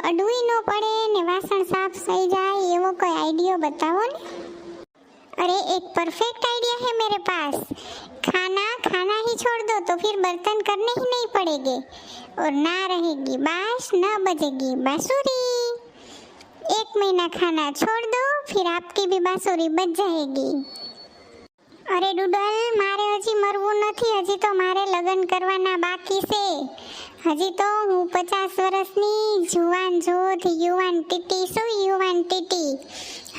અડવું ન પડે ને વાસણ સાફ થઈ જાય એવો કોઈ આઈડિયો બતાવો ને अरे एक परफेक्ट आइडिया है मेरे पास खाना खाना ही छोड़ दो तो फिर बर्तन करने ही नहीं पड़ेंगे और ना रहेगी बास न बजेगी बांसुरी एक महीना खाना छोड़ दो फिर आपकी भी बांसुरी बच जाएगी અરે ડુડલ મારે હજી મરવું નથી હજી તો મારે લગ્ન કરવાના બાકી છે હજી તો હું પચાસ વર્ષની જુવાન જોધ યુવાન ટીટી શું યુવાન ટીટી.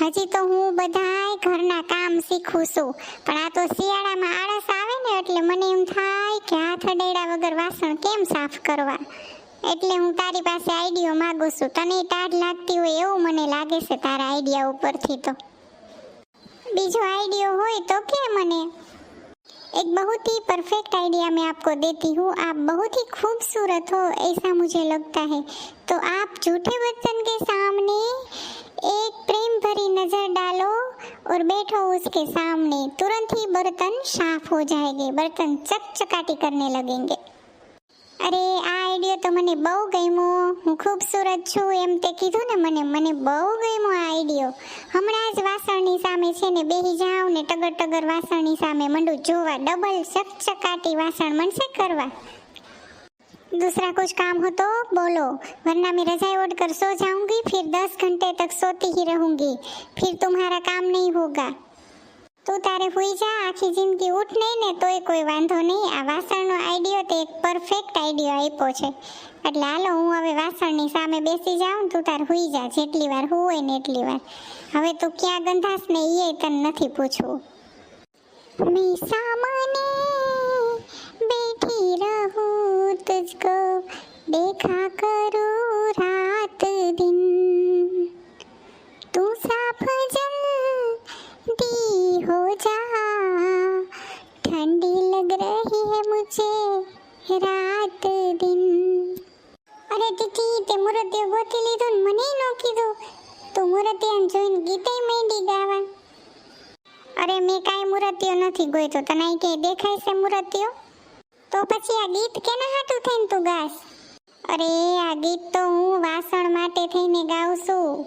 હજી તો હું બધાય ઘરના કામ શીખું છું. પણ આ તો શિયાળામાં આળસ આવે ને એટલે મને એમ થાય કે હાથ અડેડા વગર વાસણ કેમ સાફ કરવા? એટલે હું તારી પાસે આઈડિયો માગું છું. તને ટાઢ લાગતી હોય એવું મને લાગે છે તારા આઈડિયા ઉપરથી તો. બીજો આઈડિયો હોય તો કે મને? एक बहुत ही परफेक्ट आइडिया मैं आपको देती हूँ। आप बहुत ही खूबसूरत हो, ऐसा मुझे लगता है। तो आप झूठे बच्चन के सामने एक प्रेम भरी नज़र डालो और बैठो उसके सामने। तुरंत ही बर्तन साफ़ हो जाएँगे, बर्तन चकचकाटी करने लगेंगे। અરે આ આઈડિયો તો મને બહુ ગમ્યો હું ખૂબસૂરત છું એમ તે કીધું ને મને મને બહુ ગમ્યો આ આઈડિયો હમણાં જ વાસણની સામે છે ને બેહી જાઉં ને ટગર ટગર વાસણની સામે મંડું જોવા ડબલ ચકચકાટી વાસણ મનસે કરવા दूसरा कुछ काम हो तो बोलो वरना मैं रजाई ओढ़ कर सो जाऊंगी फिर दस घंटे तक सोती ही रहूंगी फिर तुम्हारा काम नहीं होगा તું તારે હુઈ જા, આખી જિંદગી ઉઠ નહીં ને તોય કોઈ વાંધો નહીં. આ વાસણનો આઈડિયો તે એક પરફેક્ટ આઈડિયો આપ્યો છે. એટલે હાલો હું હવે વાસણની સામે બેસી જાઉં, તું તાર હુઈ જા, જેટલી વાર હોય ને એટલી વાર. હવે તું ક્યાં ગંધાસ ને એ તને નથી પૂછવું. સામને બેઠી રહું તુજકો, દેખા કરું રાત દિન. તું સાફ નથી ગોઈતો તને કે દેખાય છે મૂર્તિઓ? તો પછી આ ગીત કેના હાટું થઈને તું ગાસ અરે, આ ગીત તો હું વાસણ માટે થઈને ગાઉં છું.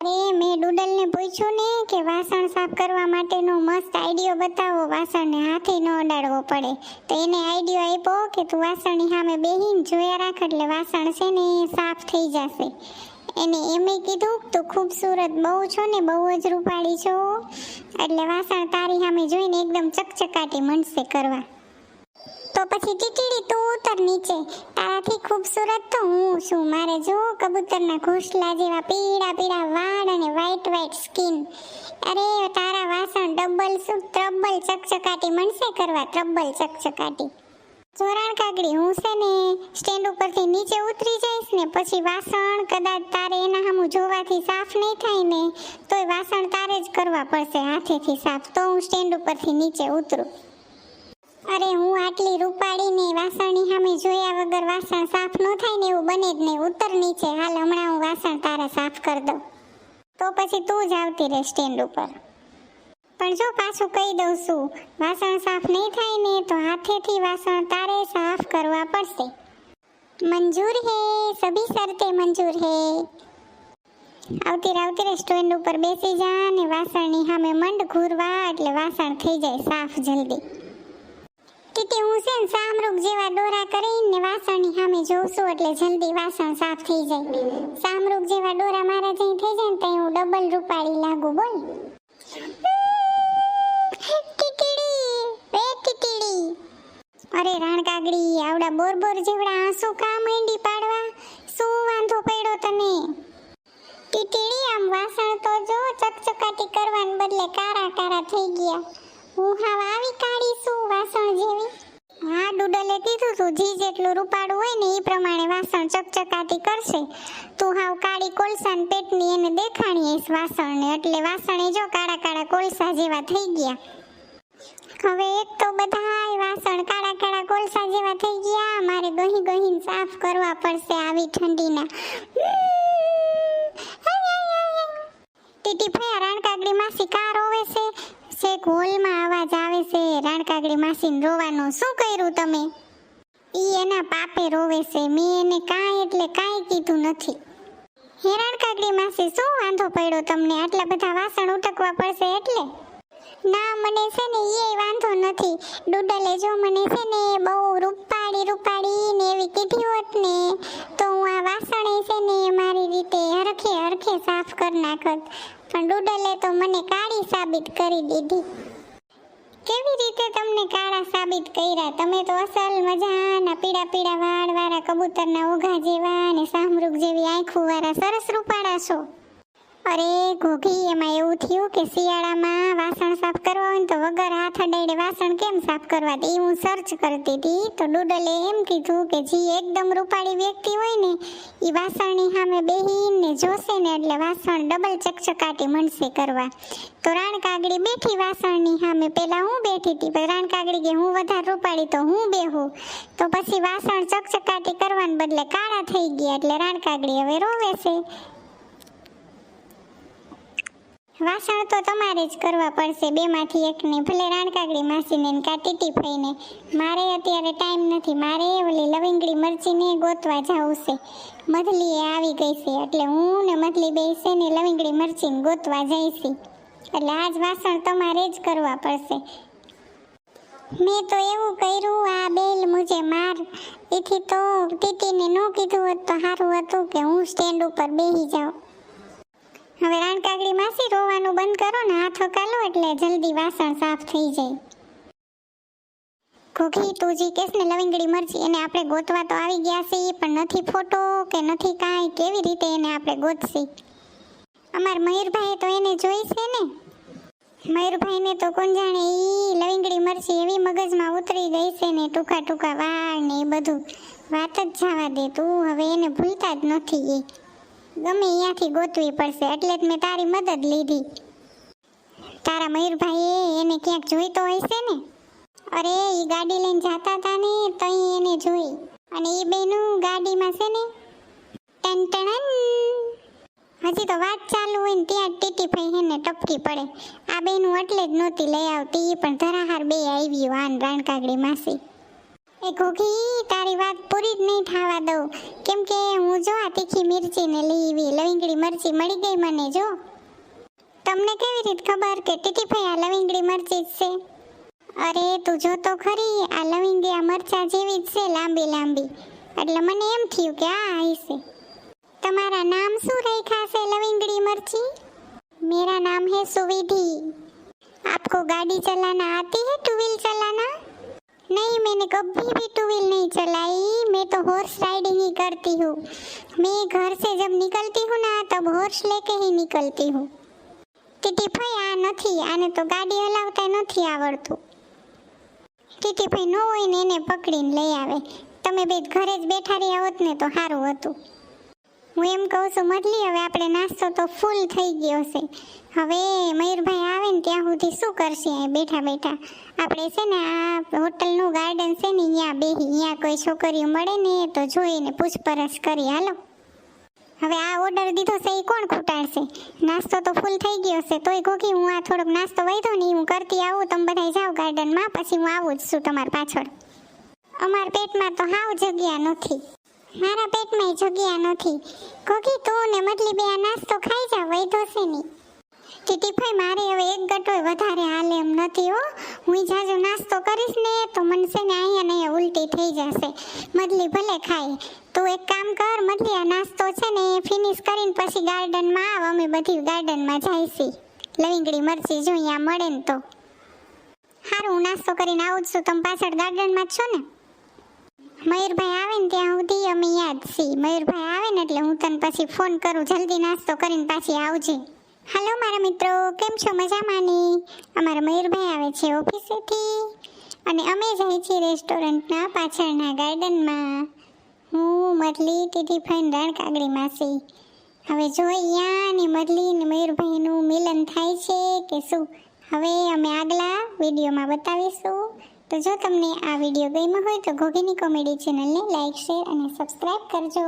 અરે, મેં ડુડલને પૂછ્યું ને કે વાસણ સાફ કરવા માટેનો મસ્ત આઈડિયો બતાવો, વાસણને હાથે ન અડાડવો પડે. તો એને આઈડિયો આપ્યો કે તું વાસણની સામે બેહીને જોયા રાખ, એટલે વાસણ છે ને સાફ થઈ જશે. એને એમે કીધું, તું ખૂબસૂરત બહુ છો ને બહુ જ રૂપાળી છો. એટલે વાસણ તારી સામે જોઈને એકદમ ચકચકાટી મંડશે કરવા. તો પછી ટીટીડી, તું ઉતર નીચે. તારાથી ખૂબસૂરત તો હું છું. મારે જો કબૂતરના ઘોંસલા જેવા પીળા પીળા વાળ અને વ્હાઈટ વ્હાઈટ સ્કિન અરે, તારા વાસણ ડબલ શું ટ્રબલ ચકચકાટી મળશે કરવા, ટ્રબલ ચકચકાટી. જોરાણ કાગડી હું છે ને, સ્ટેન્ડ ઉપરથી નીચે ઉતરી જઈશ ને, પછી વાસણ કદાચ તારે એના સામું જોવાથી સાફ નહીં થાય ને, તોય વાસણ તારે જ કરવા પડશે, હાથેથી સાફ. તો હું સ્ટેન્ડ ઉપરથી નીચે ઉતરું. અરે હું આટલી રૂપાડીને વાસણની સામે જોયા વગર વાસણ સાફ ન થાય ને એવું બને જ નહીં. ઉતર નીચે, હાલ હમણાં હું વાસણ તારા સાફ કરી દઉં. તો પછી તું જ આવતી રહે સ્ટેન્ડ ઉપર. પણ પાછું કહી દઉં છું, વાસણ સાફ નહીં થાય ને તો હાથેથી વાસણ તારે સાફ કરવા પડશે. મંજૂર હે, સભી શરતે મંજૂર હે. આવતી રે આવતી રે ઉપર બેસી જા અને વાસણની સામે મંડ ઘૂરવા એટલે વાસણ થઈ જાય સાફ જલ્દી. તે હું છે ને સામરૂપ જેવા ડોરા કરીને વાસણની સામે જોઉં એટલે જલ્દી વાસણ સાફ થઈ જાય. સામરૂપ જેવા ડોરા મારા જઈ થઈ જાય ને તો હું ડબલ રૂપાળી લાગુ, બોલ ટીટીડી એ ટીટીડી અરે રાણકાગડી આવડા બોર બોર જેવડા આંસુ કા માંડી પાડવા. શું વાંધો પડ્યો તને? ટીટીડી આમ વાસણ તો જો ચકચકાટી કરવાને બદલે કારા કારા થઈ ગયા. હું હાવ આવી કાઢી શું વાસણ જેવી. હા, ડુડલે કીધું તું, જી જેટલું રૂપાળું હોય ને એ પ્રમાણે વાસણ ચકચકાટી કરશે. તું હાવ કાળી કોલસાન પેટની એને દેખાણીશ વાસણને, એટલે વાસણે જો કાળા કાળા કોલસા જેવા થઈ ગયા. હવે એક તો બધાય વાસણ કાળા કાળા કોલસા જેવા થઈ ગયા. મારે ગહી ગહીને સાફ કરવા પડશે આવી ઠંડીના. ટીટી ફયા રાણકાગડી માસી કા રોવે છે? શેક હોલમાં અવાજ આવે છે, રાણકાગડી માસીને રોવાનું શું કર્યું તમે? ઈ એના પાપે રોવે છે. મેં એને કાંઈ એટલે કાંઈ કીધું નથી. હેરાન કાકડી માસી, શું વાંધો પડ્યો તમને? આટલા બધા વાસણ ઉટકવા પડશે એટલે? ના, મને છે ને એ વાંધો નથી. ડૂડલે જો મને છે ને બહુ રૂપાળી રૂપાળી ને એવી કીધી હોત ને, તો હું આ વાસણ છે ને મારી રીતે હરખે હરખે સાફ કરી નાખત. પણ ડૂડલે તો મને કાળી સાબિત કરી દીધી. કેવી રીતે તમને કાળા સાબિત કર્યા? તમે તો અસલ મજાના પીળા પીળા વાળ વાળા કબૂતરના ઓઘા જેવા અને સામરૂક જેવી આંખો વાળા સરસ રૂપાળા છો. અરે ઘોઘી, એમાં એવું થયું કે શિયાળામાં વાસણ સાફ કરવા હોય તો વગર હાથ અડાડે વાસણ કેમ સાફ કરવા તે હું સર્ચ કરતી હતી તો ડૂડલે એમ કીધું કે જે એકદમ રૂપાળી વ્યક્તિ હોય ને એ વાસણની સામે બેહીને જોશે ને એટલે વાસણ ડબલ ચકચકાટી મળશે કરવા. તો રાણ કાગડી બેઠી વાસણની સામે. પેલા હું બેઠી હતી પણ રાણ કાગડી કે હું વધારે રૂપાળી તો હું બેહું. તો પછી વાસણ ચકચકાટી કરવાને બદલે કાળા થઈ ગયા એટલે રાણ કાગડી હવે રોવે છે. વાસણ તો તમારે જ કરવા પડશે. બેમાંથી એકને ભલે રાણકાગડી માસીને કાં ટીટી ફઈને. મારે અત્યારે ટાઈમ નથી. મારે ઓલી લવિંગડી મરચીને ગોતવા જવું છે. મધલી એ આવી ગઈ છે. એટલે હું ને મધલી બે છે ને લવિંગડી મરચીને ગોતવા જઈશી એટલે આજ વાસણ તમારે જ કરવા પડશે. મેં તો એવું કર્યું, આ બેલ મુજે માર. એથી તો ટીટીને ન કીધું હોત તો સારું હતું કે હું સ્ટેન્ડ ઉપર બેસી જાઉં. હવે રાણકાગડી માસી રોવાનું બંધ કરો ને હાથો કાલો એટલે જલ્દી વાસણ સાફ થઈ જાય. ઘોઘી તું જી કેસ ને લવિંગડી મરચી એને આપણે ગોતવા તો આવી ગયા છે પણ નથી ફોટો કે નથી કાંઈ, કેવી રીતે એને આપણે ગોતશી? અમાર મયુરભાઈ તો એને જોઈ છે ને? મયુરભાઈને તો કોણ જાણે ઈ લવિંગડી મરચી એવી મગજમાં ઉતરી ગઈ છે ને ટૂંકા ટૂંકા વાળ ને એ બધું. વાત જ જવા દે, તું હવે એને ભૂલતા જ નથી એ. ગમે અહીંયાથી ગોતવી પડશે, એટલે જ મેં તારી મદદ લીધી. તારા મયુરભાઈએ એને ક્યાંક જોઈતો હશે ને? અરે એ ગાડી લઈને જતા હતા ને તઈ એને જોઈ. અને એ બેનું ગાડીમાં છે ને? ટન હજી તો વાત ચાલુ હોય ને ત્યાં ટીટી ભાઈ હેને ટપકી પડે. આ બેનું એટલે જ નહોતી લઈ આવતી એ પણ ધરાહાર બે આવી વાન રાણકાગડી માસી. એ ઘોઘી તારી વાત પૂરી જ નહીં થવા દઉં કેમ કે હું જો આ તીખી મિરચી ને લીવી લવિંગડી મરચી મળી ગઈ મને જો તમને કેવી રીત ખબર કે ટીટીભાઈ આ લવિંગડી મરચી જ છે અરે તું જો તો ખરી આ લવિંગી આ મરચા જેવી જ છે લાંબી લાંબી એટલે મને એમ થયું કે આ હશે તમારા નામ શું રાખ્યા છે લવિંગડી મરચી मेरा नाम है सुविधि आपको गाड़ी चलाना आती है टू व्हील चलाना नहीं मैंने कभी भी टू व्हील नहीं चलाई मैं तो हॉर्स राइडिंग ही करती हूँ मैं घर से जब निकलती हूँ ना तब हॉर्स लेके ही निकलती हूँ ટીટીભાઈ આ નથી આને તો ગાડી હલાવતા નથી આવડતું ટીટીભાઈ ન હોય ને એને પકડીને લઈ આવે તમે બે ઘરે જ બેઠા રહ્યા હોત ને તો સારું હતું હું એમ કહું છું, મતલી, હવે આપણે નાસ્તો તો ફૂલ થઈ ગયો છે. હવે મયુરભાઈ આવે ને ત્યાં સુધી શું કરશે અહીંયા બેઠા બેઠા? આપણે છે ને આ હોટલનું ગાર્ડન છે ને અહીંયા બેહી, અહીંયા કોઈ છોકરીઓ મળે ને તો જોઈને પૂછપરછ કરી. હાલો. હવે આ ઓર્ડર દીધો છે એ કોણ ખૂટાડશે? નાસ્તો તો ફૂલ થઈ ગયો છે, તોય કોકી હું આ થોડોક નાસ્તો વધ્યો ને હું કરતી આવું, તમે બધા જાઓ ગાર્ડનમાં પછી હું આવું જ છું તમારી પાછળ. અમાર પેટમાં તો હાવ જગ્યા નથી. મારા પેટમાં જગ્યા નથી. કોકી તું ને મતલી બે નાસ્તો ખાઈ જા, વઈ છે ની ટીટીફાઈ મારે હવે એક ગટોય વધારે હાલે એમ નથી હો. હું જાજો નાસ્તો કરીશ ને, તો મને ને અહીંયા ને ઉલટી થઈ જશે. મતલી ભલે ખાય. તું એક કામ કર મતલી આ નાસ્તો છે ને ફિનિશ કરીને પછી ગાર્ડનમાં આવ. અમે બધી ગાર્ડનમાં જઈશી. લવિંગડી મરચી જો અહીંયા મળે ને તો. સારું હું નાસ્તો કરીને આવું છું. તમે પાછળ ગાર્ડનમાં જ છો ને? મયુરભાઈ આવે ને ત્યાં સુધી અમે યાદ છીએ. મયુરભાઈ આવે ને એટલે હું તને પછી ફોન કરું. જલ્દી નાસ્તો કરીને પાછી આવજે. હાલો મારા મિત્રો, કેમ છો મજામાં ને? અમારા મયુરભાઈ આવે છે ઓફિસેથી. અને અમે જઈએ છીએ રેસ્ટોરન્ટના પાછળના ગાર્ડનમાં. હું મરલી ટીટી ફાઈન રાણકાગડી માસી. હવે જો અહીંયા ને મરલી ને મયુરભાઈનું મિલન થાય છે કે શું? હવે અમે આગલા વિડીયોમાં બતાવીશું. તો જો તમને આ વીડિયો ગમ્યો હોય તો ગોગીની કોમેડી ચેનલને લાઈક, શેર અને સબસ્ક્રાઈબ કરજો.